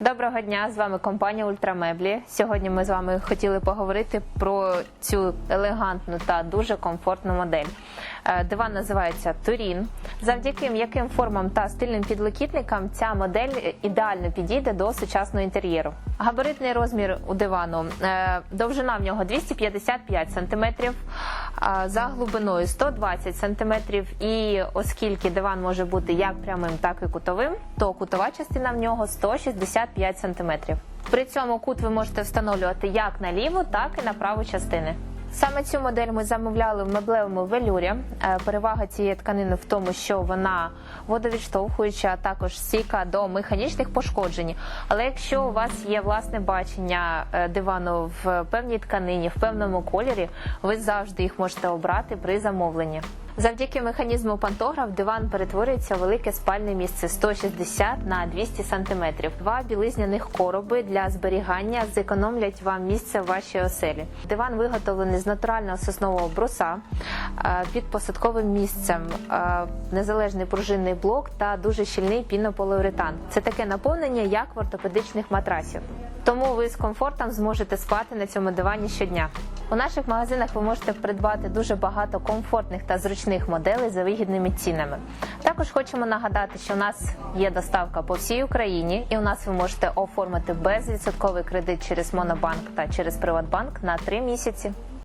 Доброго дня, з вами компанія Ультрамеблі. Сьогодні ми з вами хотіли поговорити про цю елегантну та дуже комфортну модель. Е, Диван називається Турін. Завдяки м'яким формам та стильним підлокітникам ця модель ідеально підійде до сучасного інтер'єру. Габаритний розмір у дивану е, довжина в нього 255 см, за глибиною 120 см. І оскільки диван може бути як прямим, так і кутовим, то кутова частина в нього 165 см. При цьому кут ви можете встановлювати як на ліву, так і на праву частини. Саме цю модель ми замовляли в меблевому велюрі. Е, Перевага цієї тканини в тому, що вона водовідштовхуюча, а також стійка до механічних пошкоджень. Але якщо у вас є власне бачення е, дивану в певній тканині, в певному кольорі, ви завжди їх можете обрати при замовленні. Завдяки механізму пантограф диван перетворюється у велике спальне місце 160 на 200 см. Два білизняних короби для зберігання зекономлять вам місце в вашій оселі. Диван виготовлений з натурального соснового бруса е, під посадковим місцем, е, незалежний пружинний блок та дуже щільний пінополіуретан. Це таке наповнення, як в ортопедичних матрасів. Тому ви з комфортом зможете спати на цьому дивані щодня. У наших магазинах ви можете придбати дуже багато комфортних та зручних моделей за вигідними цінами. Також хочемо нагадати, що у нас є доставка по всій Україні, і у нас ви можете оформити безвідсотковий кредит через Монобанк та через Приватбанк на 3 місяці.